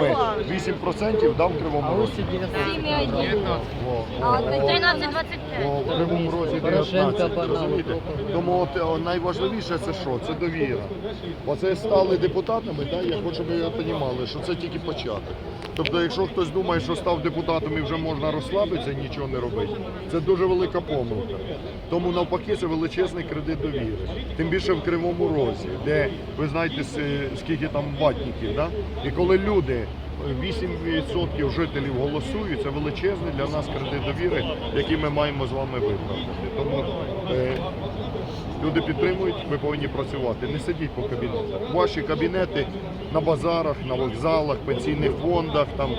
ми 8% дав кривому розі. 7,1. Во, А во, от во. 13,25. О, в кривому розі 19, розумієте? Тому от, о, найважливіше це що? Це довіра. Оце стали депутатами, да, я хочу, щоб ви розуміли, що це тільки початок. Тобто, якщо хтось думає, що став депутатом і вже можна розслабитися і нічого не робити, це дуже велика помилка. Тому навпаки, це величезний кредит довіри. Тим більше в Кривому Розі, де ви знаєте, скільки там ватників, да? і коли люди. 8% жителів голосують, це величезний для нас кредит довіри, який ми маємо з вами виправдати. Тому е, люди підтримують, ви повинні працювати. Не сидіть по кабінетах. Ваші кабінети на базарах, на вокзалах, пенсійних фондах, там,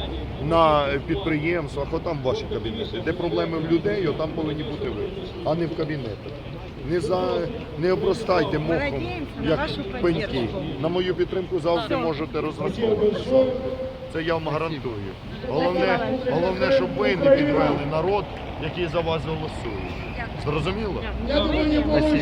на підприємствах, отам ваші кабінети. Де проблеми в людей, отам повинні бути ви, а не в кабінетах. Не за не обростайте мохом, як пеньки. На мою підтримку завжди можете розраховувати. Це я вам гарантую. Головне, головне, щоб ви не підвели народ, який за вас голосує. Зрозуміло?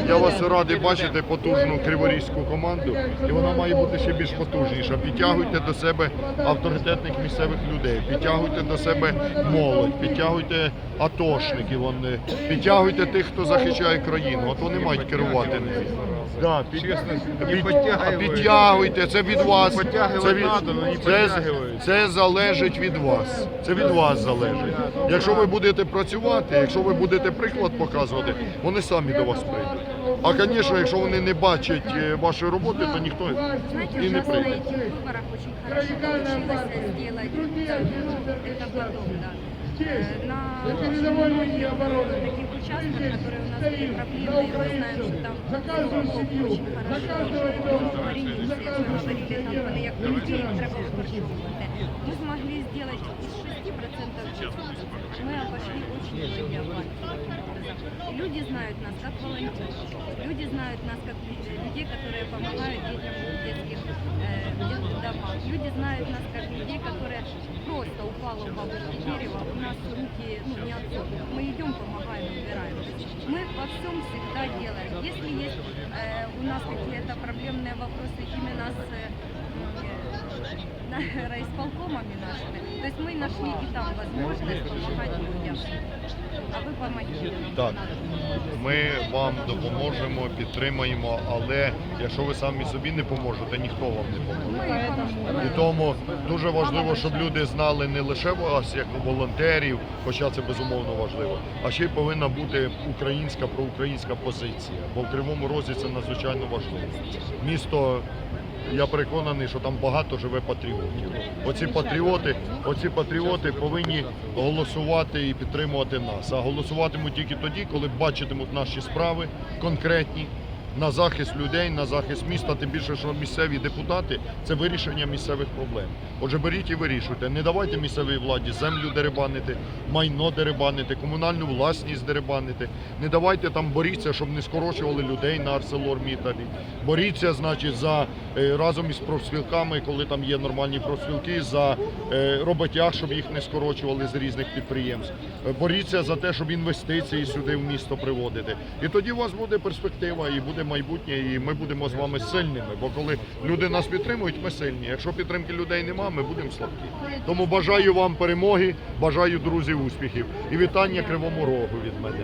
Я вас радий бачити потужну криворізьку команду, і вона має бути ще більш потужніша. Підтягуйте до себе авторитетних місцевих людей, підтягуйте до себе молодь, підтягуйте атошників, вони, підтягуйте тих, хто захищає країну. От вони мають керувати нею. Да, під, під, а підтягуйте, це від вас. Це, від, це, це залежить від вас. Це від вас залежить. Якщо ви будете працювати, якщо ви будете приклад показувати, вони самі до вас прийдуть. А, звісно, якщо вони не бачать е, вашої роботи, то ніхто Знаете, і не ужасно на прийде. этих выборах очень хорошо получилось сделать, ну, это потом, да. Э, На многих таких участках, которые у нас были проблемные, мы знаем, что там ну, очень хорошо Ми змогли сделать из 6% численности, мы обошли очень многие области. И люди знают нас как волонтеров, люди знают нас как лю- людей, которые помогают детям в детских, э, в домах. Люди знают нас как людей, которые просто упало у бабушки дерево, у нас руки ну, не отсохнут. Мы идем, помогаем, убираем. Мы во всем всегда делаем. Если есть э, у нас какие-то проблемные вопросы именно с э, э, райисполкомами нашими, то есть мы нашли и там возможность помогать людям. А вы помогите. Так, ми вам допоможемо, підтримаємо, але якщо ви самі собі не поможете, ніхто вам не поможе. Мы поможем. І тому дуже важливо, щоб люди знали не лише вас як волонтерів, хоча це безумовно важливо, а ще й повинна бути українська проукраїнська позиція. Бо в Кривому Розі це надзвичайно важливо. Місто. я переконаний, що там багато живе патріотів. Оці патріоти, оці патріоти повинні голосувати і підтримувати нас. А голосуватимуть тільки тоді, коли бачитимуть наші справи конкретні на захист людей, на захист міста. Тим більше, що місцеві депутати це вирішення місцевих проблем. Отже, беріть і вирішуйте. Не давайте місцевій владі землю деребанити, майно деребанити, комунальну власність деребанити. Не давайте там боріться, щоб не скорочували людей на ArcelorMittal. Боріться, значить, за е, разом із профспілками, коли там є нормальні профспілки, за е, роботяг, щоб їх не скорочували з різних підприємств. Е, Боріться за те, щоб інвестиції сюди в місто приводити. І тоді у вас буде перспектива і буде майбутнє, і ми будемо з вами сильними. Бо коли люди нас підтримують, ми сильні. Якщо підтримки людей нема, ми будемо слабкі. Тому бажаю вам перемоги, бажаю друзів успіхів і вітання Кривому Рогу від мене.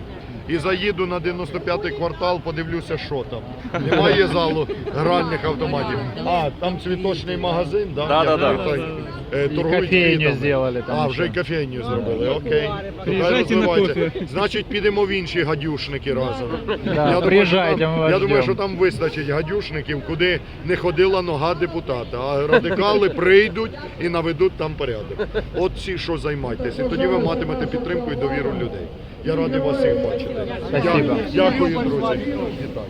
І заїду на 95-й квартал, подивлюся, що там. Немає залу гральних автоматів. А, там цвіточний магазин, да? Да, да, да. Е, І торгують кофейню квітами. зробили там А, вже й кофейню зробили, окей. То Приїжджайте на розвивається. кофе. Значить, підемо в інші гадюшники разом. Да, приїжджайте, що ми там, вас я думаю, ждем. що там вистачить гадюшників, куди не ходила нога депутата, а радикали прийдуть і наведуть там порядок. От ці, що займайтесь, і тоді ви матимете підтримку і довіру людей. Я радий вас всіх бачити. Спасибо. Дякую, друзі. Вітаю.